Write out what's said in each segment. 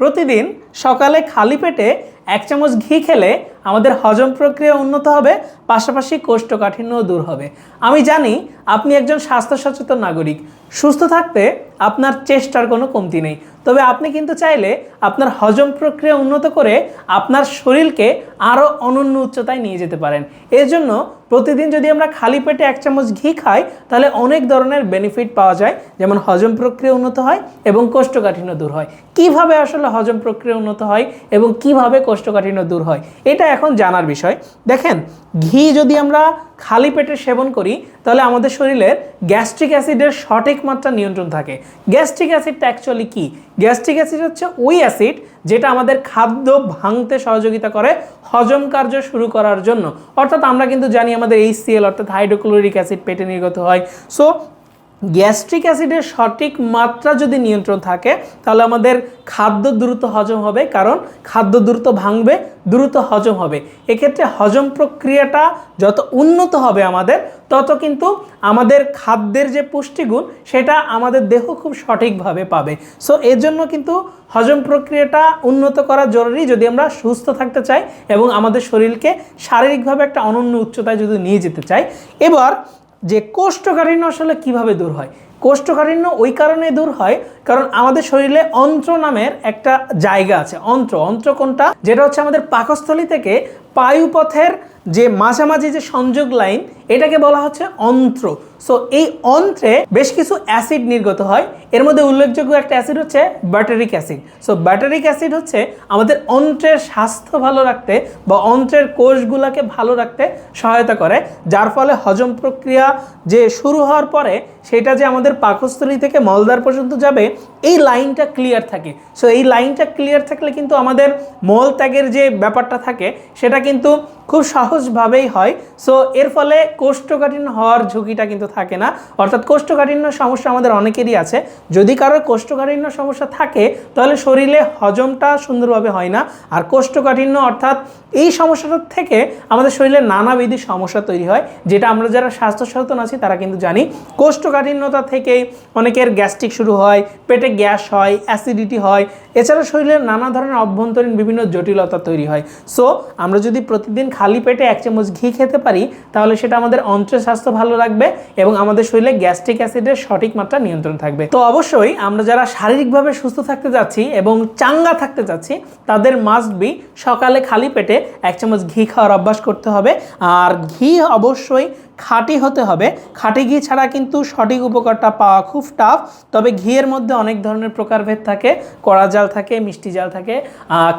প্রতিদিন সকালে খালি পেটে এক চামচ ঘি খেলে আমাদের হজম প্রক্রিয়া উন্নত হবে, পাশাপাশি কোষ্ঠকাঠিন্যও দূর হবে। আমি জানি আপনি একজন স্বাস্থ্য সচেতন নাগরিক। সুস্থ থাকতে আপনার চেষ্টার কোনো কমতি নেই। তবে আপনি কিন্তু চাইলে আপনার হজম প্রক্রিয়া উন্নত করে আপনার শরীরকে আরও অনন্য উচ্চতায় নিয়ে যেতে পারেন। এর জন্য প্রতিদিন যদি আমরা খালি পেটে এক চামচ ঘি খাই, তাহলে অনেক ধরনের বেনিফিট পাওয়া যায়। যেমন হজম প্রক্রিয়া উন্নত হয় এবং কোষ্ঠকাঠিন্য দূর হয়। কীভাবে আসলে হজম প্রক্রিয়া উন্নত হয় এবং কীভাবে কোষ্ঠকাঠিন্য দূর হয়? এটা এখন জানার বিষয়। দেখেন, ঘি যদি আমরা খালি পেটে সেবন করি, তাহলে আমাদের শরীরের গ্যাস্ট্রিক অ্যাসিডের সঠিক মাত্রা নিয়ন্ত্রণ থাকে। গ্যাস্ট্রিক অ্যাসিডটা অ্যাকচুয়ালি কি? গ্যাস্ট্রিক অ্যাসিড হচ্ছে ওই অ্যাসিড যেটা আমাদের খাদ্য ভাঙতে সহযোগিতা করে হজম কার্য শুরু করার জন্য। অর্থাৎ আমরা কিন্তু জানি আমাদের এইচসিএল অর্থাৎ হাইড্রোক্লোরিক অ্যাসিড পেটে নির্গত হয়। সো গ্যাস্ট্রিক অ্যাসিডের সঠিক মাত্রা যদি নিয়ন্ত্রণ থাকে, তাহলে আমাদের খাদ্য দ্রুত হজম হবে, কারণ খাদ্য দ্রুত ভাঙবে, দ্রুত হজম হবে। এক্ষেত্রে হজম প্রক্রিয়াটা যত উন্নত হবে আমাদের, তত কিন্তু আমাদের খাদ্যের যে পুষ্টিগুণ, সেটা আমাদের দেহ খুব সঠিকভাবে পাবে। সো এর জন্য কিন্তু হজম প্রক্রিয়াটা উন্নত করা জরুরি যদি আমরা সুস্থ থাকতে চাই এবং আমাদের শরীরকে শারীরিকভাবে একটা অনন্য উচ্চতায় যদি নিয়ে যেতে চাই। এবার যে কোষ্ঠকাঠিন্য আসলে কীভাবে দূর হয়? কোষ্ঠকাঠিন্য ওই কারণে দূর হয় কারণ আমাদের শরীরে অন্ত্র নামের একটা জায়গা আছে। অন্ত্র অন্ত্র কোনটা? যেটা হচ্ছে আমাদের পাকস্থলী থেকে পায়ুপথের যে মাঝামাঝি যে সংযোগ লাইন, এটাকে বলা হচ্ছে অন্ত্র। সো এই অন্ত্রে বেশ কিছু অ্যাসিড নির্গত হয়। এর মধ্যে উল্লেখযোগ্য একটা অ্যাসিড হচ্ছে butyric acid so butyric acid হচ্ছে আমাদের অন্ত্রের স্বাস্থ্য ভালো রাখতে বা অন্ত্রের কোষগুলোকে ভালো রাখতে সহায়তা করে, যার ফলে হজম প্রক্রিয়া যে শুরু হওয়ার পরে সেটা যে আমাদের পাকস্থলী থেকে মলদার পর্যন্ত যাবে, এই লাইনটা ক্লিয়ার থাকে। সো এই লাইনটা ক্লিয়ার থাকলে কিন্তু আমাদের মল ত্যাগের যে ব্যাপারটা থাকে, সেটা কিন্তু খুব সহজভাবেই হয়। সো এর ফলে কোষ্ঠকাঠিন্য হওয়ার ঝুঁকিটা কিন্তু থাকে না। অর্থাৎ কোষ্ঠকাঠিন্য সমস্যা আমাদের অনেকেরই আছে। যদি কারোর কোষ্ঠকাঠিন্য সমস্যা থাকে, তাহলে শরীরে হজমটা সুন্দরভাবে হয় না। আর কোষ্ঠকাঠিন্য অর্থাৎ এই সমস্যাটার থেকে আমাদের শরীরে নানাবিধি সমস্যা তৈরি হয়, যেটা আমরা যারা স্বাস্থ্য সচেতন আছি, তারা কিন্তু জানি। কোষ্ঠকাঠিন্যতা থেকেই অনেকের গ্যাস্ট্রিক শুরু হয়, পেটে গ্যাস হয়, অ্যাসিডিটি হয়। এছাড়া শরীরের নানা ধরনের অভ্যন্তরীণ বিভিন্ন জটিলতা তৈরি হয়। সো, আমরা যদি প্রতিদিন খালি পেটে এক চামচ ঘি খেতে পারি, তাহলে সেটা আমাদের অন্ত্রের স্বাস্থ্য ভালো রাখবে এবং আমাদের শরীরে গ্যাস্ট্রিক অ্যাসিডের সঠিক মাত্রা নিয়ন্ত্রণ থাকবে। তো অবশ্যই আমরা যারা শারীরিকভাবে সুস্থ থাকতে যাচ্ছি এবং চাঙ্গা থাকতে যাচ্ছি, তাদের মাস্ট বি সকালে খালি পেটে এক চামচ ঘি খাওয়ার অভ্যাস করতে হবে। আর ঘি অবশ্যই খাঁটি হতে হবে। খাঁটি ঘি ছাড়া কিন্তু সঠিক উপকারটা পাওয়া খুব টাফ তবে ঘিয়ের মধ্যে অনেক ধরনের প্রকারভেদ থাকে। কড়া জাল থাকে, মিষ্টি জাল থাকে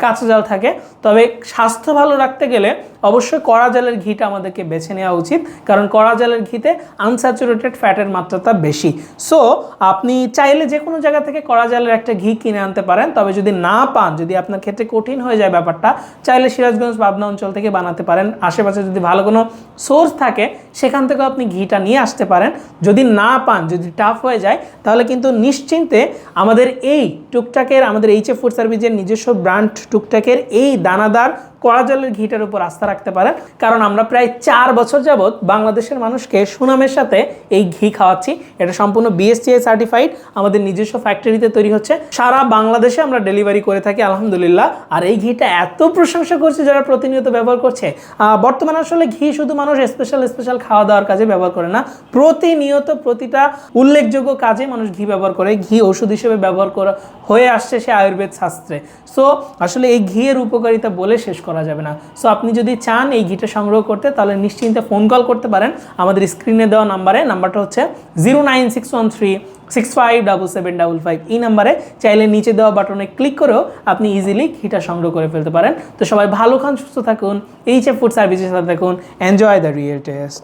কাঁচা জাল থাকে। তবে স্বাস্থ্য ভালো রাখতে গেলে অবশ্যই কড়া জালের ঘিটা আমাদেরকে বেছে নেওয়া উচিত। কারণ কড়া জালের ঘিতে আনস্যাচুরেটেড ফ্যাটের মাত্রাটা বেশি। সো আপনি চাইলে যে কোনো জায়গা থেকে কড়া জালের একটা ঘি কিনে আনতে পারেন। তবে যদি না পান, যদি আপনার ক্ষেত্রে কঠিন হয়ে যায় ব্যাপারটা, চাইলে সিরাজগঞ্জ, পাবনা অঞ্চল থেকে বানাতে পারেন। আশেপাশে যদি ভালো কোনো সোর্স থাকে সেখান থেকেও আপনি ঘিটা নিয়ে আসতে পারেন। যদি না পান, যদি টাফ হয়ে যায়, তাহলে কিন্তু নিশ্চিন্তে আমাদের এই টুকটাকের, আমাদের এইচ এফ ফুড সার্ভিসের নিজস্ব ব্র্যান্ড টুকটাকের এই দানাদার কড়া জলের ঘিটার উপর আস্থা রাখতে পারেন। কারণ আমরা প্রায় চার বছর যাবৎ বাংলাদেশের মানুষকে সুনামের সাথে এই ঘি খাওয়াচ্ছি। এটা সম্পূর্ণ বিএসটিআই সার্টিফাইড আমাদের নিজস্ব ফ্যাক্টরিতে তৈরি হচ্ছে। সারা বাংলাদেশে আমরা ডেলিভারি করে থাকি, আলহামদুলিল্লাহ। আর এই ঘিটা এত প্রশংসা করছে যারা প্রতিনিয়ত ব্যবহার করছে। বর্তমানে আসলে ঘি শুধু মানুষ স্পেশাল স্পেশাল খাওয়া দাওয়ার কাজে ব্যবহার করে না। প্রতিনিয়ত প্রতিটা উল্লেখযোগ্য কাজে মানুষ ঘি ব্যবহার করে। ঘি ওষুধ হিসেবে ব্যবহার করা, হয়ে আসছে সে আয়ুর্বেদ শাস্ত্রে। সো আসলে এই ঘিয়ের উপকারিতা বলে শেষ করা যাবে না। সো আপনি যদি চান এই ঘিটা সংগ্রহ করতে, তাহলে নিশ্চিন্তে ফোন কল করতে পারেন। আমাদের স্ক্রিনে দেওয়া নাম্বারে নাম্বারটা হচ্ছে zero nine six one three six five double seven double five এই নাম্বারে চাইলে নিচে দেওয়া বাটনে ক্লিক করেও আপনি ইজিলি ঘিটা সংগ্রহ করে ফেলতে পারেন। তো সবাই ভালো খান, সুস্থ থাকুন এইচ এফ ফুড সার্ভিসের সাথে থাকুন এনজয় দ্য রিয়েল টেস্ট